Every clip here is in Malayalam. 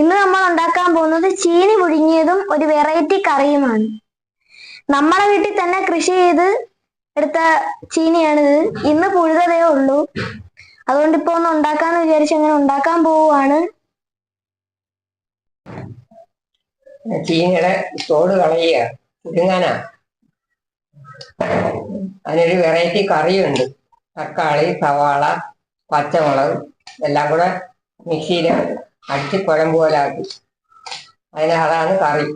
ഇന്ന് നമ്മൾ ഉണ്ടാക്കാൻ പോകുന്നത് ചീനി പുഴുങ്ങിയതും ഒരു വെറൈറ്റി കറിയുമാണ്. നമ്മളെ വീട്ടിൽ തന്നെ കൃഷി ചെയ്ത് എടുത്ത ചീനിയാണിത്. ഇന്ന് പുഴുതതേ ഉള്ളൂ. അതുകൊണ്ട് ഇപ്പൊ ഒന്ന് ഉണ്ടാക്കാന്ന് വിചാരിച്ച് അങ്ങനെ ഉണ്ടാക്കാൻ പോവുകയാണ് ചീനിയുടെ തോട് കളയുക. പുഴുങ്ങാനാ? അതിനൊരു വെറൈറ്റി കറിയുണ്ട്. തക്കാളി സവാള പച്ചമുളക് എല്ലാം കൂടെ മിക്സിയിൽ അടിച്ച് കുഴമ്പ് പോലെ ആക്കി. അതിന് അതാണ് കറി.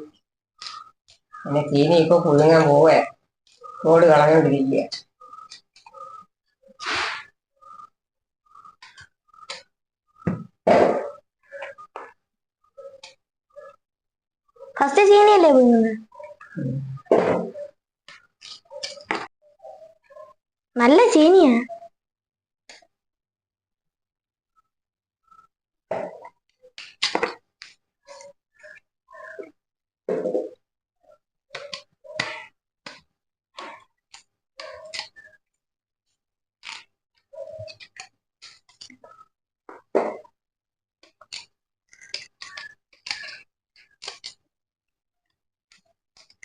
പിന്നെ ചീനി ഇപ്പൊ പുഴുങ്ങാൻ പോവേ തോട് കളഞ്ഞോണ്ടിരിക്കുക ഫസ്റ്റ് ചീനിയല്ലേ പുഴുങ്ങുന്നത്? നല്ല ചീനിയാ.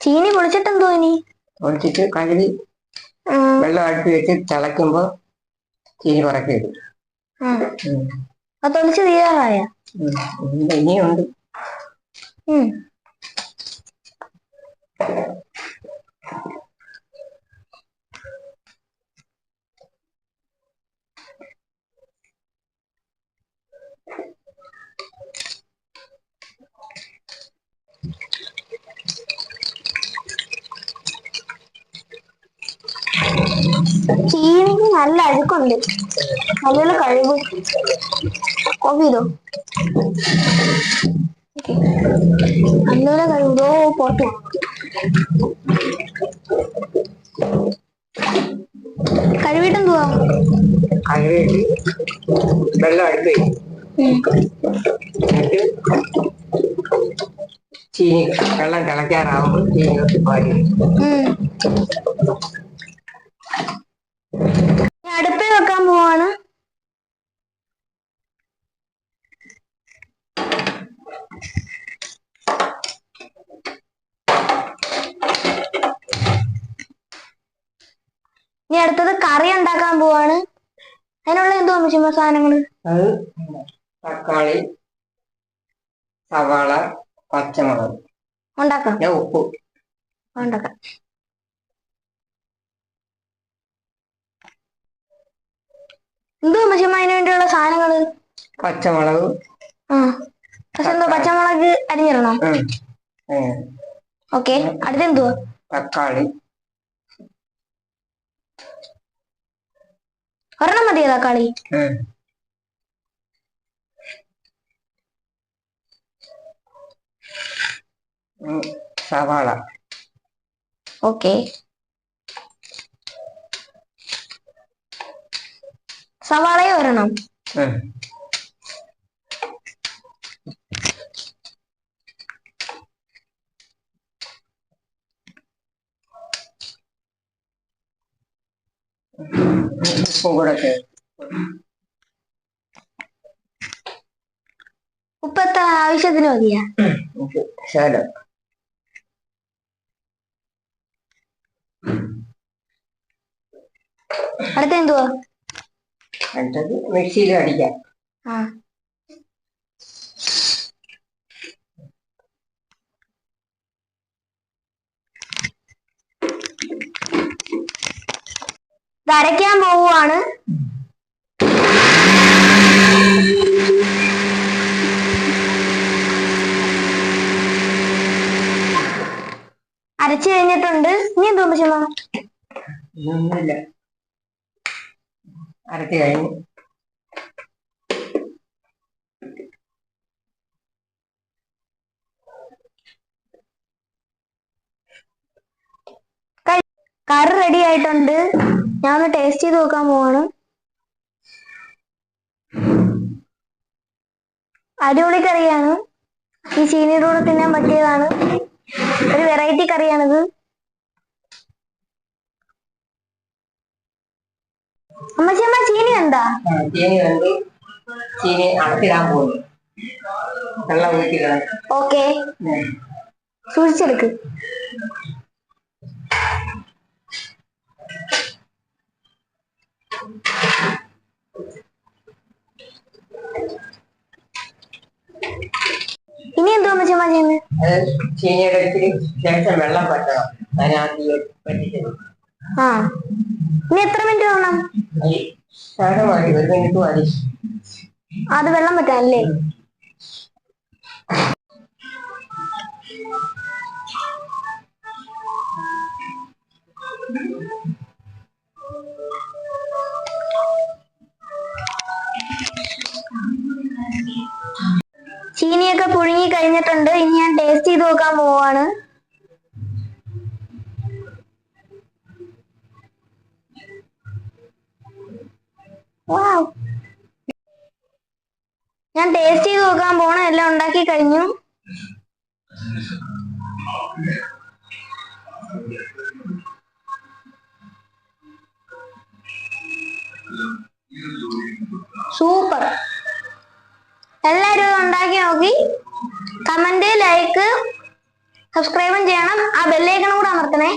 ചീനി പൊളിച്ചിട്ടെന്തോ ഇനി? പൊളിച്ചിട്ട് കഴുകി വെള്ളം അടുപ്പി വെച്ച് തിളക്കുമ്പോ ചീനി പറക്കി ഇടും. ആ. അത് തൊളിച്ച് തീരാറായ? ഇനിയുണ്ട്. ചീനിക്ക് നല്ല അഴുക്കുണ്ട്. നല്ല കഴിവ്. ചെയ്തോ? നല്ലപോലെ കഴിവതോ പോട്ടു. കഴിവിട്ടെന്തുവാ വെള്ളം എന്നിട്ട് ചീനി വെള്ളം തിളയ്ക്കാറാവുമ്പോൾ ചീനി അടുപ്പേ വെക്കാൻ പോവാണ് ഇനി അടുത്തത് കറി ഉണ്ടാക്കാൻ പോവാണ്. അതിനുള്ള എന്തോ അമ്മച്ചിമ്മ സാധനങ്ങൾ? അത് തക്കാളി സവാള പച്ചമുളക്. ഉണ്ടാക്കാം. ഉപ്പ്. ഉണ്ടാക്കാം. എന്തോ അമ്മച്ചിമ്മ അതിനു വേണ്ടിയുള്ള സാധനങ്ങൾ? പച്ചമുളക്. ആ. പക്ഷെ എന്തോ പച്ചമുളക് ഉം, ഓക്കെ. അടുത്തെന്തുവാ തക്കാളി. ഒരെണ്ണം മതിയോ തക്കാളി സവാള. ഓക്കെ. സവാളയെ ഒരെണ്ണം. ഉം. ഉപ്പും കൂടെ ചേർത്ത് ഉപ്പ് എത്ര ആവശ്യത്തിന് മതിയാ. ശകലം. അടുത്ത എന്തുവാ അടുത്തത് മിക്സിയിൽ അടിക്കാം. ആ. ഇത് അരയ്ക്കാൻ പോവുകയാണ് അരച്ചു കഴിഞ്ഞിട്ടുണ്ട്. ഇനി എന്തോ അരച്ച് കഴിഞ്ഞ്. കറി റെഡി ആയിട്ടുണ്ട്. ഞാൻ ഒന്ന് ടേസ്റ്റ് ചെയ്ത് നോക്കാൻ പോവാണ്. അടിപൊളി കറിയാണ്. ഈ ചീനിയുടെ കൂടെ തിന്നാൻ പറ്റിയതാണ്. ഒരു വെറൈറ്റി കറിയാണിത്. ചീനി എന്താ ആ, ചീനി കണ്ട്. ചീനി അടച്ചിടാൻ പോകുന്നു വെള്ളം ഊറ്റിക്കണം ഓക്കെ സൂക്ഷിച്ചെടുക്ക്. ഇനി എന്തോ ചുമ്മാ ചെയ്യുന്നത് അത് ചീനിയുടെ ശേഷം വെള്ളം പറ്റണം. അതിനകത്ത് പറ്റിച്ചത് ആ. ഇനി എത്ര മിനിറ്റ് വേണം? അത് വെള്ളം പറ്റാനല്ലേ? കഴിഞ്ഞിട്ടുണ്ട്. ഇനി ഞാൻ ടേസ്റ്റ് ചെയ്ത് നോക്കാൻ പോവാണ്. ഞാൻ ടേസ്റ്റ് ചെയ്ത് നോക്കാൻ പോണ എല്ലാം ഉണ്ടാക്കി കഴിഞ്ഞു. സൂപ്പർ എല്ലാരും ഉണ്ടാക്കി നോക്കി. കമന്റ് ലൈക്ക് സബ്സ്ക്രൈബും ചെയ്യണം. ആ ബെല്ലൈക്കണും കൂടെ അമർത്തണേ.